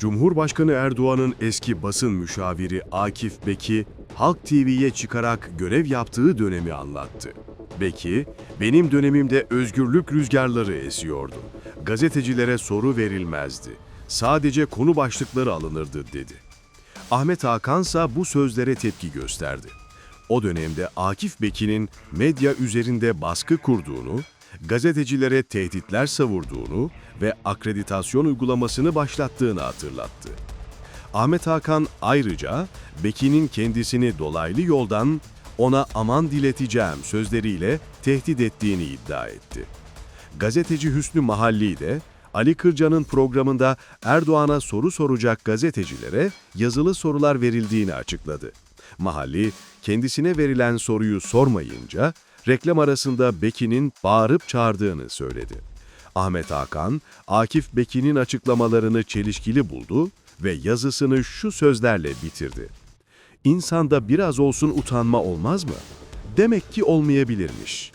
Cumhurbaşkanı Erdoğan'ın eski basın müşaviri Akif Beki, Halk TV'ye çıkarak görev yaptığı dönemi anlattı. Beki, benim dönemimde özgürlük rüzgarları esiyordu. Gazetecilere soru verilmezdi. Sadece konu başlıkları alınırdı dedi. Ahmet Hakansa bu sözlere tepki gösterdi. O dönemde Akif Beki'nin medya üzerinde baskı kurduğunu, gazetecilere tehditler savurduğunu ve akreditasyon uygulamasını başlattığını hatırlattı. Ahmet Hakan ayrıca Beki'nin kendisini dolaylı yoldan ona aman dileteceğim sözleriyle tehdit ettiğini iddia etti. Gazeteci Hüsnü Mahalli de Ali Kırca'nın programında Erdoğan'a soru soracak gazetecilere yazılı sorular verildiğini açıkladı. Mahalli, kendisine verilen soruyu sormayınca reklam arasında Beki'nin bağırıp çağırdığını söyledi. Ahmet Hakan, Akif Beki'nin açıklamalarını çelişkili buldu ve yazısını şu sözlerle bitirdi. İnsanda biraz olsun utanma olmaz mı? Demek ki olmayabilirmiş.